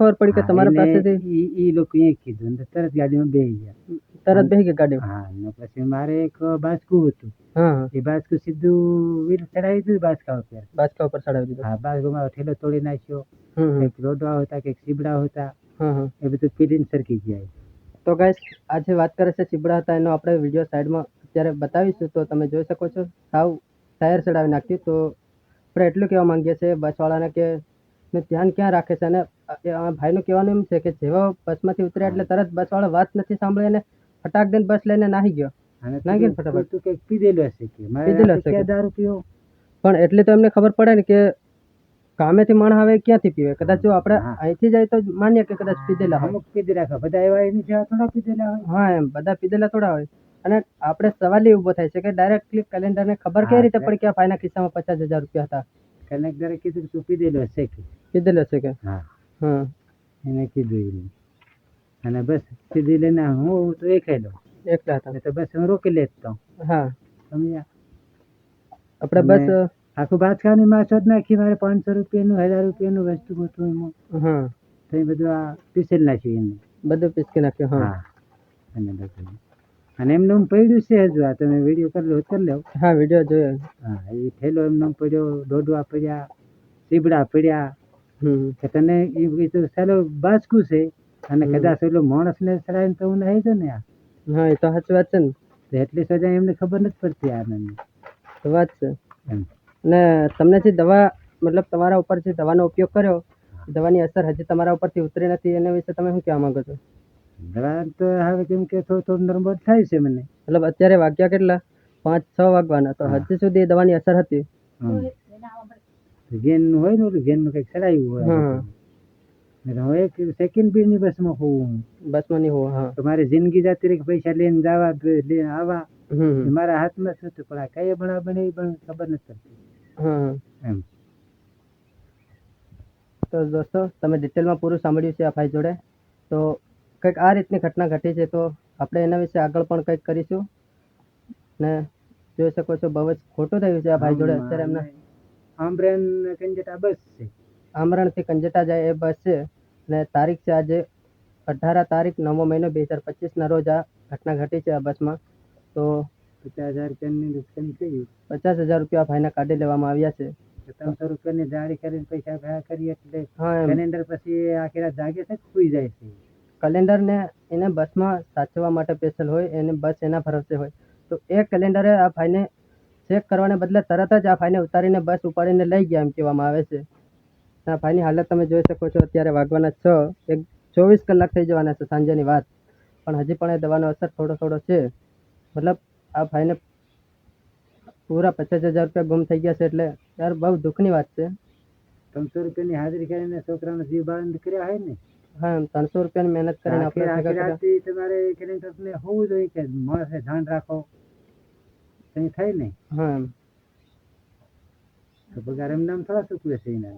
ખબર પડી કે તમારા પાસેથી ઈ લોકો એ કીધું ને તરત ગાડીમાં બેસી ગયા. તરત બેસી ગયા ગાડીમાં? હા ને પછી મારે એક બાસકું હતું. હા એ બાસકું સીધું વીર ચડાવી દીધું બાસકા ઉપર. બાસકા ઉપર ચડાવી દીધું. હા બાજકુમાં ઠેલો તોડી નાખ્યો. હમ રોડવા હતા કે સીબડા હતા. એ બધું પીડીને સરકી ગયા. તો ગાઈસ આજે વાત કરે છે ચીબડા હતા એનો આપણે વીડિયો સાઈડમાં અત્યારે બતાવીશું. તો તમે જોઈ શકો છો સાવ ટાયર ચડાવી નાખ્યું. તો આપણે એટલું કહેવા માંગીએ છીએ બસવાળાને કે ધ્યાન ક્યાં રાખે છે અને એ ભાઈનું કહેવાનું એમ છે કે જેવો બસમાંથી ઉતર્યા એટલે તરત બસવાળો વાત નથી સાંભળી અને ફટાક દઈને બસ લઈને નાહી ગયો. અને ના ફટાફટ. તું કંઈક પીધેલું હશે કે? પીધેલું હશે દારૂ પીવો પણ એટલે તો એમને ખબર પડે ને કે કામેથી માણસ આવે ક્યાંથી પીવે? કદાચ જો આપણે અહીંથી જાય તો માનીએ કે કદાચ પીધેલા અમુક પીધી રાખો બધા એવા એની જેવા થોડા પીધેલા હોય. હા એમ. બધા પીધેલા થોડા હોય. અને આપણે સવાલ એ ઊભો થાય છે કે ડાયરેક્ટલી કેલેન્ડરને ખબર કઈ રીતે પડી કે આ ભાઈના ખિસ્સામાં પચાસ હજાર રૂપિયા હતા? કનેક્ટરે કીધું તું પીધેલો હશે કે? પીધેલો છે કે? હા. હા. એને કીધું એને અને બસ સીધી લઈને હું તો લઉં એકલા હતા. તો બસ હું રોકી લેતો હા. સમજ્યા? આપણે બસ આખું બાચકાની માછો જ નાખી મારે પાંચસો રૂપિયાનું હજાર રૂપિયાનું વસ્તુ હતું એમાં. હા. તો એ બધું આ પીસેલ નાખ્યું એને બધું પીસકી નાખ્યું હા. અને બધું. અને એમને હું પડ્યું છે હજુ. આ તમે વીડિયો કરી લો કરી લો. હા વીડિયો જોયો. હા એ થેલો એમને એમ પડ્યો દોડવા પડ્યા સીબડા પડ્યા. કે તને એ તો ચાલો બાચકું છે. અને. કદાચ એટલો માણસને ચડાવીને તો હું નહીં ને આ. હા એ તો સાચી વાત છે ને. એટલી સજા એમને ખબર નથી પડતી આ તો વાત છે. ને તમને જે દવા મતલબ તમારા ઉપર જે દવાનો ઉપયોગ કર્યો દવાની અસર હજી તમારા ઉપરથી ઉતરી નથી એના વિશે તમે શું કહેવા માંગો છો? દવા તો હવે કેમ કે થોડું થોડું નર્મદ થાય છે મને. મતલબ અત્યારે વાગ્યા કેટલા? પાંચ છ વાગવાના. તો. હજી સુધી દવાની અસર હતી. તો હોય ને ઓલું ગેનનું કંઈક ચડાવ્યું હોય હા. ને તો હું એક સેકન્ડ બી ની બસમાં હોઉં બસમાં નહીં હોવા હા તો જિંદગી જતી રહી પૈસા લઈને જવા લઈને આવવા હમ હમ. મારા હાથમાં શું હતું પણ આ કઈ બના બને એ પણ ખબર નથી પડતી હા હા. એમ તો દોસ્તો તમે ડિટેલમાં પૂરું સાંભળ્યું છે આ ભાઈ જોડે તો કંઈક આ રીતની ઘટના ઘટી છે તો આપણે એના વિશે આગળ પણ કંઈક કરીશું ને જોઈ શકો છો બહુ જ ખોટું થયું છે આ ભાઈ જોડે અત્યારે એમના આમરેન કંજટા બસ છે. આમરણથી કંજટા જાય એ બસ છે ને તારીખ છે આજે અઢાર તારીખ નવમો મહિનો બે હજાર પચીસના રોજ આ ઘટના ઘટી છે આ બસમાં. તો પચાસ હજાર રૂપિયાની નુકસાન થયું. પચાસ હજાર રૂપિયા આ ભાઈને કાઢી લેવામાં આવ્યા છે. ત્રણસો રૂપિયાની જાળી કરીને પૈસા ભેગા કરી એટલે હા કેલેન્ડર પછી આખી રાત જાગે છે સુઈ જાય છે? કેલેન્ડરને એને બસમાં સાચવવા માટે સ્પેશિયલ હોય એને બસ એના ભરોસે હોય. તો એ કેલેન્ડરે આ ભાઈને ચેક કરવાને બદલે તરત જ આ ભાઈને ઉતારીને બસ ઉપાડીને લઈ ગયા એમ કહેવામાં આવે છે. આ ભાઈની હાલત તમે જોઈ શકો છો અત્યારે વાગવાના છ એક ચોવીસ કલાક થઈ જવાના છે સાંજેની વાત. પણ હજી પણ એ દવાનો અસર થોડો થોડો છે. મતલબ આ ભાઈને પૂરા પચાસ હજાર રૂપિયા ગુમ થઈ ગયા છે એટલે યાર બહુ દુઃખની વાત છે. ત્રણસો રૂપિયાની હાજરી કરીને છોકરાનો જીવ બાળંદ કર્યા હોય ને? હા એમ ત્રણસો રૂપિયાની મહેનત કરીને આપણે તમારે હોવું જોઈએ કે માણસે ધ્યાન રાખો. કંઈ થાય નહીં. હા એમ. તો પગાર એમ નામ થોડા ચૂકવે છે એના